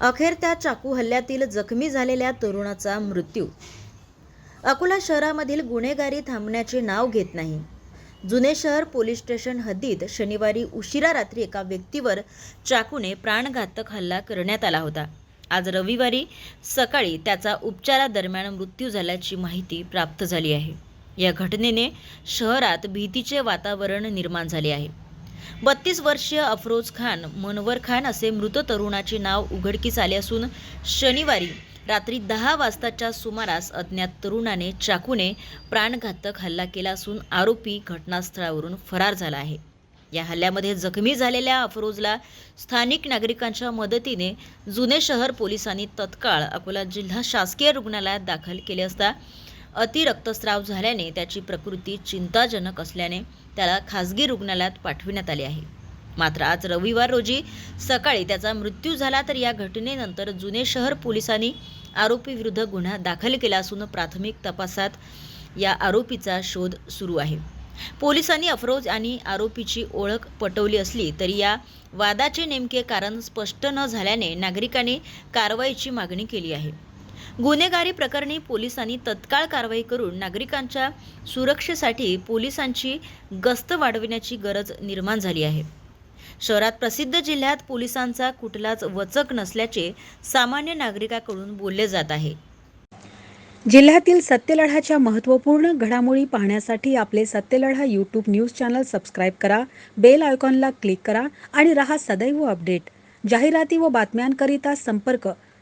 अखेर त्या चाकू हल्ल्यातील जखमी झालेल्या तरुणाचा मृत्यू. अकोला शहरामधील गुन्हेगारी थांबण्याचे नाव घेत नाही. जुने शहर पोलीस स्टेशन हद्दीत शनिवारी उशिरा रात्री एका व्यक्तीवर चाकूने प्राणघातक हल्ला करण्यात आला होता. आज रविवारी सकाळी त्याचा उपचारादरम्यान मृत्यू झाल्याची माहिती प्राप्त झाली आहे. या घटनेने शहरात भीतीचे वातावरण निर्माण झाले आहे. बत्तीस वर्षीय अफरोज खान मनवर खान असे मृत तरुणाचे नाव उघडकीस आले असून शनिवारी रात्री दहा वाजताच्या सुमारास अज्ञात तरुणाने चाकूने प्राणघातक हल्ला केला असून आरोपी घटनास्थळावरून फरार झाला आहे. या हल्ल्यामध्ये जखमी झालेल्या अफरोजला स्थानिक नागरिकांच्या मदतीने जुने शहर पोलिसांनी तत्काळ अकोला जिल्हा शासकीय रुग्णालयात दाखल केले असता अतिरक्तस्राव झाल्याने त्याची प्रकृती चिंताजनक असल्याने त्याला खासगी रुग्णालयात पाठविण्यात आले आहे. मात्र आज रविवार रोजी सकाळी त्याचा मृत्यू झाला तर या घटनेनंतर जुने शहर पोलिसांनी आरोपीविरुद्ध गुन्हा दाखल केला असून प्राथमिक तपासात या आरोपीचा शोध सुरू आहे. पोलिसांनी अफरोज आणि आरोपीची ओळख पटवली असली तरी या वादाचे नेमके कारण स्पष्ट न झाल्याने नागरिकांनी कारवाईची मागणी केली आहे. गुन्हेगारी प्रकरणी पोलिसांनी तत्काळ कारवाई करून नागरिकांच्या सुरक्षेसाठी पोलिसांची गस्त वाढविण्याची गरज निर्माण झाली आहे. शहरात प्रसिद्ध जिल्ह्यात पोलिसांचा कुठलाच वचक नसल्याचे सामान्य नागरिकाकडून बोलले जात आहे. जिल्ह्यातील सत्यलढाच्या महत्त्वपूर्ण घडामोडी पाहण्यासाठी आपले Satyaladha YouTube news channel subscribe करा बेल आयकॉनला क्लिक करा आणि रहा सदैव अपडेट. जाहिराती व बातम्यांकरिता संपर्क